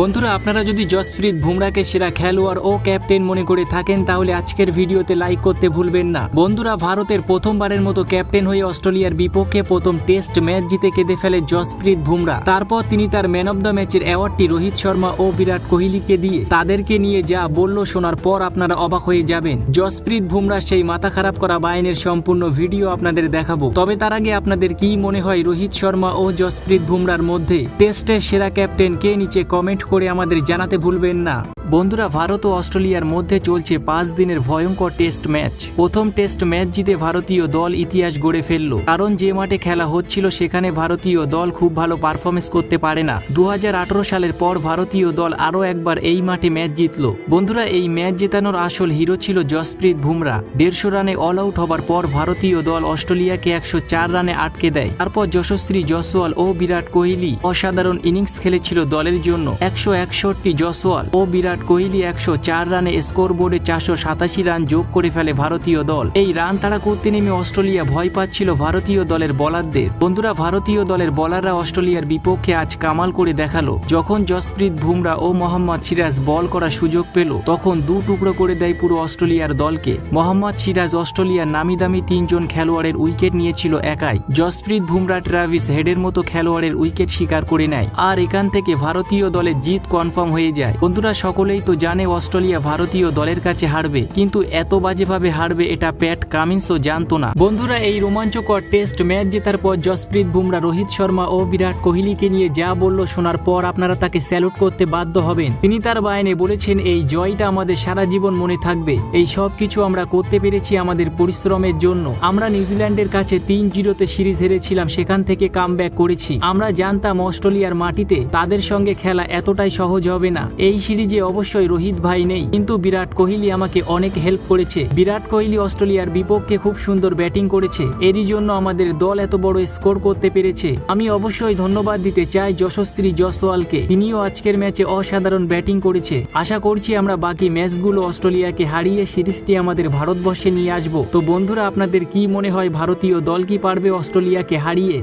বন্ধুরা, আপনারা যদি জসপ্রীত বুমরাকে সেরা খেলোয়াড় ও ক্যাপ্টেন মনে করে থাকেন, তাহলে আজকের ভিডিওতে লাইক করতে ভুলবেন না। বন্ধুরা, ভারতের প্রথমবারের মতো ক্যাপ্টেন হয়ে অস্ট্রেলিয়ার বিপক্ষে প্রথম টেস্ট ম্যাচ জিতে কেঁদে ফেলে জসপ্রীত বুমরা। তারপর তিনি তার ম্যান অব দ্য ম্যাচের অ্যাওয়ার্ডটি রোহিত শর্মা ও বিরাট কোহলিকে দিয়ে তাদেরকে নিয়ে যা বলল শোনার পর আপনারা অবাক হয়ে যাবেন। জসপ্রীত বুমরা সেই মাথা খারাপ করা বায়নের সম্পূর্ণ ভিডিও আপনাদের দেখাবো। তবে তার আগে আপনাদের কি মনে হয় রোহিত শর্মা ও জসপ্রীত বুমরার মধ্যে? টেস্টের সেরা ক্যাপ্টেন কে নিচে কমেন্ট করে আমাদের জানাতে ভুলবেন না। বন্ধুরা, ভারত ও অস্ট্রেলিয়ার মধ্যে চলছে পাঁচ দিনের ভয়ঙ্কর টেস্ট ম্যাচ। প্রথম টেস্ট ম্যাচ জিতে ভারতীয় দল ইতিহাস গড়ে ফেলল। কারণ যে মাঠে খেলা হচ্ছিল, সেখানে ভারতীয় দল খুব ভালো পারফরমেন্স করতে পারে না। দু হাজার আঠেরো সালের পর ভারতীয় দল আরও একবার এই মাঠে ম্যাচ জিতলো। বন্ধুরা, এই ম্যাচ জেতানোর আসল হিরো ছিল জসপ্রীত বুমরা। দেড়শো রানে অল আউট হবার পর ভারতীয় দল অস্ট্রেলিয়াকে একশো চার রানে আটকে দেয়। তারপর যশস্বী জসওয়াল ও বিরাট কোহলি অসাধারণ ইনিংস খেলেছিল দলের জন্য। একশো একষট্টি জসওয়াল ও বিরাট কোহলি একশো চার রানে স্কোর বোর্ডে চারশো সাতাশি রান যোগ করে ফেলে ভারতীয় দল। এই রান তাড়া করতে নেমে অস্ট্রেলিয়া ভয় পাচ্ছিল ভারতীয় দলের বলারদের। বন্ধুরা, ভারতীয় দলের বলাররা অস্ট্রেলিয়ার বিপক্ষে আজ কামাল করে দেখাল। যখন জসপ্রীত বুমরা ও মোহাম্মদ সিরাজ বল করার সুযোগ পেল, তখন দু টুকরো করে দেয় পুরো অস্ট্রেলিয়ার দলকে। মোহাম্মদ সিরাজ অস্ট্রেলিয়ার নামি দামি তিনজন খেলোয়াড়ের উইকেট নিয়েছিল একাই। জসপ্রীত বুমরা ট্রাভিস হেডের মতো খেলোয়াড়ের উইকেট শিকার করে নেয়। আর এখান থেকে ভারতীয় দলের জিত কনফার্ম হয়ে যায়। বন্ধুরা সকলেই তো জানে অস্ট্রেলিয়া ভারতীয় দলের কাছে হারবে। কিন্তু এত বাজেভাবে হারবে এটা প্যাট কামিন্সও জানতো না। বন্ধুরা, এই রোমাঞ্চকর টেস্ট ম্যাচ জেতার পর জসপ্রীত বুমরা, রোহিত শর্মা ও বিরাট কোহলিকে নিয়ে যা বলল শোনার পর আপনারা তাকে স্যালুট করতে বাধ্য হবেন। তিনি তার বায়নে বলেছেন, এই জয়টা আমাদের সারা জীবন মনে থাকবে। এই সব কিছু আমরা করতে পেরেছি আমাদের পরিশ্রমের জন্য। আমরা নিউজিল্যান্ডের কাছে তিন জিরোতে সিরিজ হেরেছিলাম, সেখান থেকে কাম করেছি। আমরা জানতাম অস্ট্রেলিয়ার মাটিতে তাদের সঙ্গে খেলা এতটাই সহজ হবে না। এই সিরিজে অবশ্যই রোহিত ভাই নেই। কিন্তু বিরাট কোহলি আমাকে অনেক হেল্প করেছে। বিরাট কোহলি অস্ট্রেলিয়ার বিপক্ষে খুব সুন্দর ব্যাটিং করেছে। এরই জন্য আমাদের দল এত বড় স্কোর করতে পেরেছে। আমি অবশ্যই ধন্যবাদ দিতে চাই যশস্বী জসওয়ালকে তিনিও আজকের ম্যাচে অসাধারণ ব্যাটিং করেছে। আশা করছি আমরা বাকি ম্যাচগুলো অস্ট্রেলিয়াকে হারিয়ে সিরিজটি আমাদের ভারতবর্ষে নিয়ে আসব। তো বন্ধুরা, আপনাদের কি মনে হয় ভারতীয় দল কি পারবে অস্ট্রেলিয়াকে হারিয়ে?